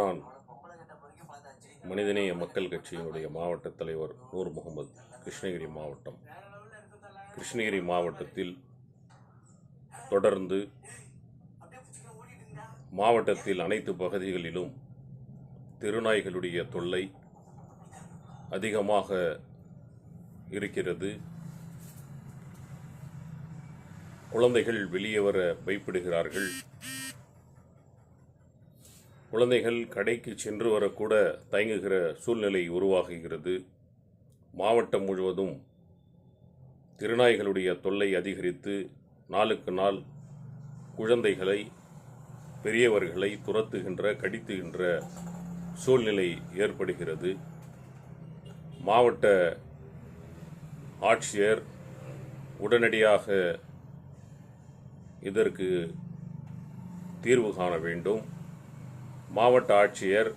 நான் மனிதநேய மக்கள் கட்சியினுடைய மாவட்ட தலைவர் நூர் முகமது கிருஷ்ணகிரி மாவட்டம். கிருஷ்ணகிரி மாவட்டத்தில் தொடர்ந்து மாவட்டத்தில் அனைத்து பகுதிகளிலும் தெருநாய்களுடைய தொல்லை அதிகமாக இருக்கிறது. குழந்தைகள் வெளியே வர பயப்படுகிறார்கள். குழந்தைகள் கடைக்கு சென்று வரக்கூட தயங்குகிற சூழ்நிலை உருவாகுகிறது. மாவட்டம் முழுவதும் திருநாய்களுடைய தொல்லை அதிகரித்து நாளுக்கு நாள் குழந்தைகளை பெரியவர்களை துரத்துகின்ற கடித்துகின்ற சூழ்நிலை ஏற்படுகிறது. மாவட்ட ஆட்சியர் உடனடியாக இதற்கு தீர்வு காண வேண்டும். மாவட்ட ஆட்சியர்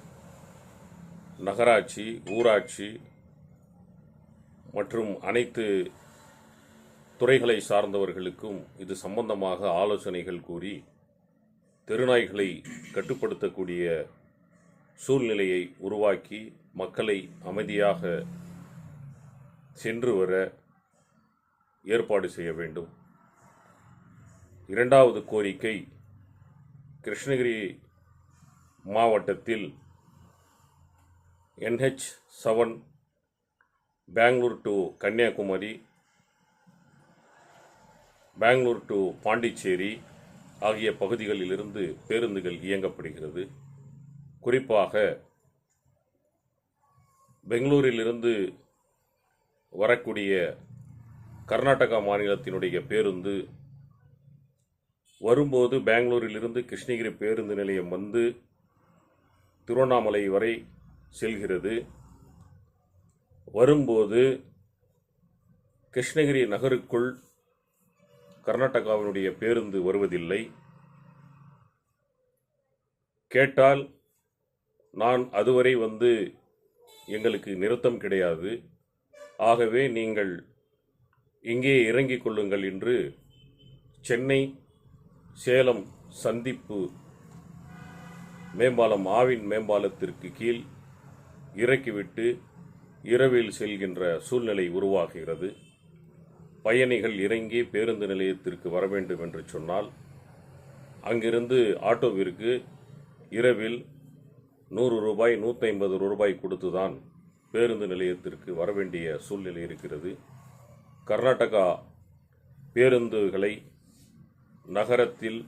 நகராட்சி ஊராட்சி மற்றும் அனைத்து துறைகளை சார்ந்தவர்களுக்கும் இது சம்பந்தமாக ஆலோசனைகள் கூறி தெருநாய்களை கட்டுப்படுத்தக்கூடிய சூழ்நிலையை உருவாக்கி மக்களை அமைதியாக சென்று வர ஏற்பாடு செய்ய வேண்டும். இரண்டாவது கோரிக்கை கிருஷ்ணகிரி மாவட்டத்தில் NH seven Bangalore to Kanyakumari Bangalore to Pondicherry ஆகிய பகுதிகளிலிருந்து பேருந்துகள் இயங்கப்படுகிறது. குறிப்பாக பெங்களூரிலிருந்து வரக்கூடிய கர்நாடகா மாநிலத்தினுடைய பேருந்து வரும்போது பெங்களூரிலிருந்து கிருஷ்ணகிரி பேருந்து நிலையம் வந்து திருவண்ணாமலை வரை செல்கிறது. வரும்போது கிருஷ்ணகிரி நகருக்குள் கர்நாடகாவினுடைய பேருந்து வருவதில்லை. கேட்டால் நான் அதுவரை வந்து எங்களுக்கு நிறுத்தம் கிடையாது. ஆகவே நீங்கள் இங்கே இறங்கிக் கொள்ளுங்கள் என்று சென்னை சேலம் சந்திப்பு மேம்பாலம் ஆவின் மேம்பாலத்திற்கு கீழ் இறக்கிவிட்டு இரவில் செல்கின்ற சூழ்நிலை உருவாகிறது. பயணிகள் இறங்கி பேருந்து நிலையத்திற்கு வர வேண்டும் என்று சொன்னால் அங்கிருந்து ஆட்டோவிற்கு இரவில் நூறு ரூபாய் நூற்றி ஐம்பது ரூபாய் கொடுத்துதான் பேருந்து நிலையத்திற்கு வர வேண்டிய சூழ்நிலை இருக்கிறது. கர்நாடகா பேருந்துகளை நகரத்தில்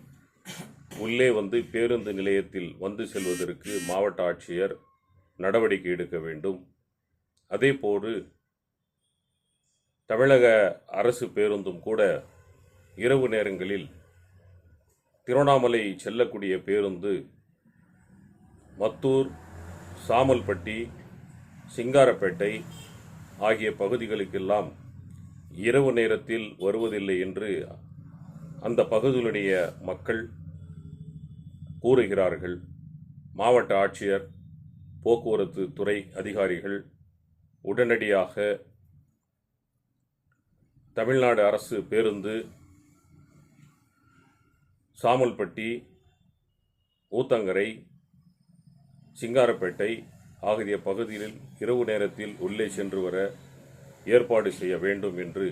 உள்ளே வந்து பேருந்து நிலையத்தில் வந்து செல்வதற்கு மாவட்ட ஆட்சியர் நடவடிக்கை எடுக்க வேண்டும். அதேபோன்று தமிழக அரசு பேருந்தும் கூட இரவு நேரங்களில் திருவண்ணாமலை செல்லக்கூடிய பேருந்து மத்தூர் சாமல்பட்டி சிங்காரப்பேட்டை ஆகிய பகுதிகளுக்கெல்லாம் இரவு நேரத்தில் வருவதில்லை என்று அந்த பகுதிகளுடைய மக்கள் கூறுகிறார்கள். மாவட்ட ஆட்சியர் போக்குவரத்து துறை அதிகாரிகள் உடனடியாக தமிழ்நாடு அரசு பேருந்து சாமல்பட்டி ஊத்தங்கரை சிங்காரப்பேட்டை ஆகிய பகுதிகளில் இரவு நேரத்தில் உள்ளே சென்று வர ஏற்பாடு செய்ய வேண்டும் என்று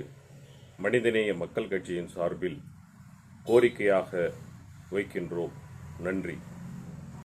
மனிதநேய மக்கள் கட்சியின் சார்பில் கோரிக்கையாக வைக்கின்றோம். நன்றி.